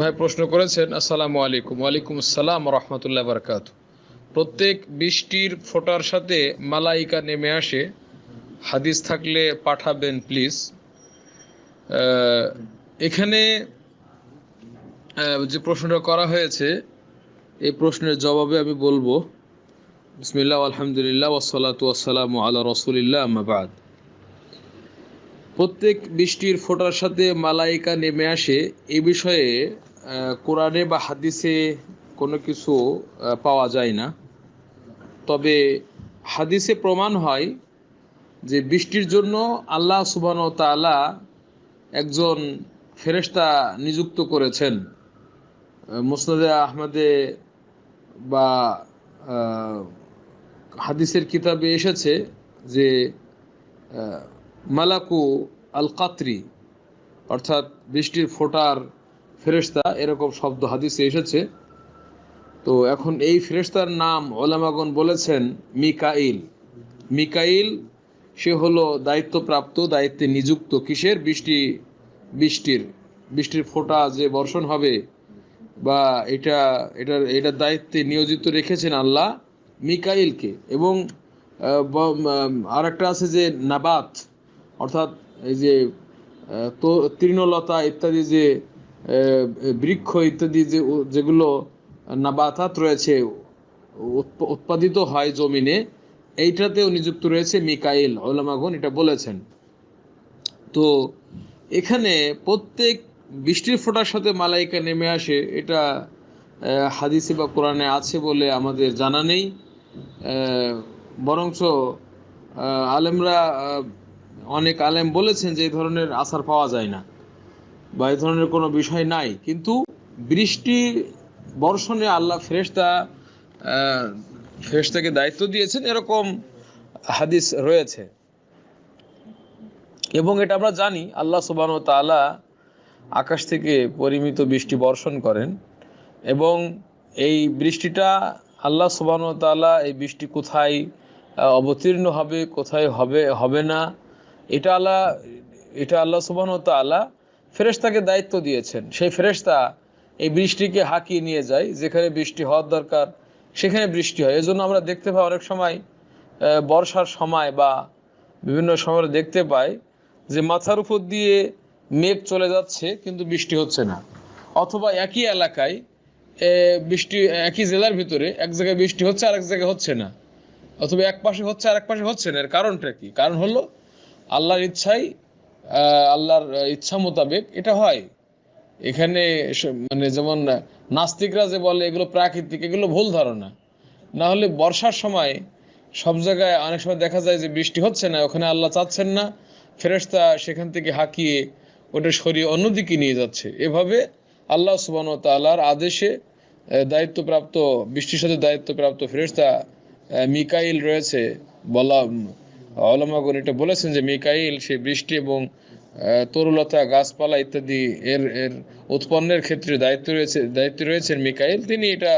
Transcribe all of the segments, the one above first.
ভাই প্রশ্ন করেছেন, আসসালামু আলাইকুম। ওয়ালাইকুম আসসালাম রহমতুল্লাহ বারকাত প্রত্যেক বৃষ্টির ফোটার সাথে মালাইকা নেমে আসে। হাদিস থাকলে পাঠাবেন প্লিজ এখানে যে প্রশ্নটা করা হয়েছে, এই প্রশ্নের জবাবে আমি বলব, বিসমিল্লাহ, আলহামদুলিল্লাহ ওসলাতু আসসালাম আল্লাহ রসুলিল্লাহ আমাবাদ প্রত্যেক বৃষ্টির ফোটার সাথে মালাইকা নেমে আসে। এ বিষয়ে কোরআনে বা হাদিসে কোনো কিছু পাওয়া যায় না। তবে হাদিসে প্রমাণ হয় যে বৃষ্টির জন্য আল্লাহ সুবান তালা একজন ফেরেশতা নিযুক্ত করেছেন। মুসনাদে আহমদে বা হাদিসের কিতাবে এসেছে যে মালাকু আল কাতরি অর্থাৎ বৃষ্টির ফোটার ফেরেশতা, এরকম শব্দ হাদিসে এসেছে। তো এখন এই ফেরেস্তার নাম ওলামাগন বলেছেন মিকাইল। মিকাইল, সে হলো দায়িত্বপ্রাপ্ত, দায়িত্বে নিযুক্ত। কিসের? বৃষ্টি, বৃষ্টির বৃষ্টির ফোঁটা যে বর্ষণ হবে বা এটা, এটার এটার দায়িত্বে নিয়োজিত রেখেছেন আল্লাহ মিকাইলকে। এবং আর একটা আছে যে নাবাত, অর্থাৎ এই যে তো, তৃণলতা ইত্যাদি যে বৃক্ষ ইত্যাদি যে যেগুলো নাবাতাত রয়েছে, উৎপ- উৎপাদিত হয় জমিনে, এইটাতেও নিযুক্ত রয়েছে মিকাইল ওলামাগন এটা বলেছেন। তো এখানে প্রত্যেক বৃষ্টির ফোঁটার সাথে মালাইকা নেমে আসে, এটা হাদিসে বা কোরআনে আছে বলে আমাদের জানা নেই। বরঞ্চ আলেমরা অনেক আলেম বলেছেন যে এই ধরনের আসার পাওয়া যায় না। বা এই ধরনের কোনো বিষয় নাই। কিন্তু বৃষ্টি বর্ষণে আল্লাহ ফেরেশতা আহ, ফেরেশতাকে দায়িত্ব দিয়েছেন এরকম হাদিস রয়েছে। এবং এটা আমরা জানি আল্লাহ সুবান তাআলা আকাশ থেকে পরিমিত বৃষ্টি বর্ষণ করেন এবং এই বৃষ্টিটা আল্লাহ সুবান তাআলা এই বৃষ্টি কোথায় অবতীর্ণ হবে কোথায় হবে হবে না এটা আল্লাহ এটা আল্লাহ সুবান তাআলা ফেরেশতাকে দায়িত্ব দিয়েছেন। সেই ফেরেশতা এই বৃষ্টিকে হাঁকিয়ে নিয়ে যায়। যেখানে বৃষ্টি হওয়ার দরকার, সেখানে বৃষ্টি হয়। এজন্য আমরা দেখতে পাই অনেক সময় বর্ষার সময় বা বিভিন্ন সময় দেখতে পাই যে মাথার উপর দিয়ে মেঘ চলে যাচ্ছে, কিন্তু বৃষ্টি হচ্ছে না। অথবা একই এলাকায় বৃষ্টি, একই জেলার ভিতরে এক জায়গায় বৃষ্টি হচ্ছে আর এক জায়গায় হচ্ছে না। অথবা এক পাশে হচ্ছে আর এক পাশে হচ্ছে না। এর কারণটা কি? কারণ হলো, আল্লাহর ইচ্ছাই আল্লাহর ইচ্ছা মোতাবেক এটা হয়। এখানে মানে যেমন নাস্তিকরা যে বলে এগুলো প্রাকৃতিক, এগুলো ভুল ধারণা। না হলে বর্ষার সময় সব জায়গায় অনেক সময় দেখা যায় যে বৃষ্টি হচ্ছে না, ওখানে আল্লাহ চাচ্ছেন না। ফেরেশতা সেখান থেকে হাঁকিয়ে ওটা সরিয়ে অন্যদিকে নিয়ে যাচ্ছে। এভাবে আল্লাহ সুবান তাল্লাহর আদেশে দায়িত্বপ্রাপ্ত, বৃষ্টির সাথে দায়িত্বপ্রাপ্ত ফেরেশতা মিকাইল রয়েছে বলা অলমাগন এটা বলেছেন যে মিকাইল, সে বৃষ্টি এবং তরুলতা, গাছপালা ইত্যাদি এর এর উৎপন্নের ক্ষেত্রে দায়িত্ব রয়েছে, দায়িত্ব রয়েছেন মিকাইল। তিনি এটা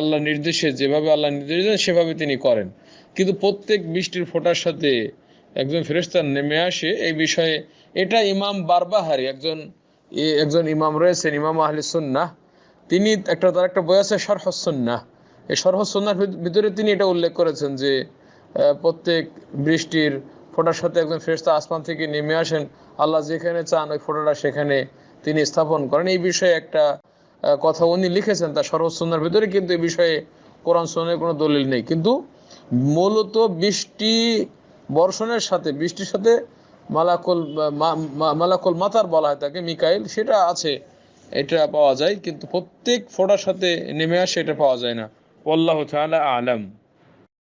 আল্লাহ নির্দেশে যেভাবে আল্লাহ নির্দেশ দেন সেভাবে তিনি করেন। কিন্তু প্রত্যেক বৃষ্টির ফোঁটার সাথে একজন ফেরেশতা নেমে আসে এই বিষয়ে। এটা ইমাম বারবাহারি, একজন একজন ইমাম রয়েছেন, ইমাম আহলে সুন্নাহ। তিনি একটা, তার একটা বই আছে সরহসন্না এই সরহসন্নার ভিতরে তিনি এটা উল্লেখ করেছেন যে প্রত্যেক বৃষ্টির ফোঁটার সাথে একজন ফেরেশতা আসমান থেকে নেমে আসেন। আল্লাহ যেখানে চান ওই ফোঁটাটা সেখানে তিনি স্থাপন করেন। এই বিষয়ে একটা কথা উনি লিখেছেন, তার সরহসন্নার ভিতরে কিন্তু এই বিষয়ে কোরআন সনের কোনো দলিল নেই। কিন্তু মূলত বৃষ্টি বর্ষণের সাথে, বৃষ্টির সাথে মালাকুল মালাকুল মাতার বলা হয় তাকে, মিকাইল, সেটা আছে, এটা পাওয়া যায়। কিন্তু প্রত্যেক ফোঁটার সাথে নেমে আসে, এটা পাওয়া যায় না। আলাম।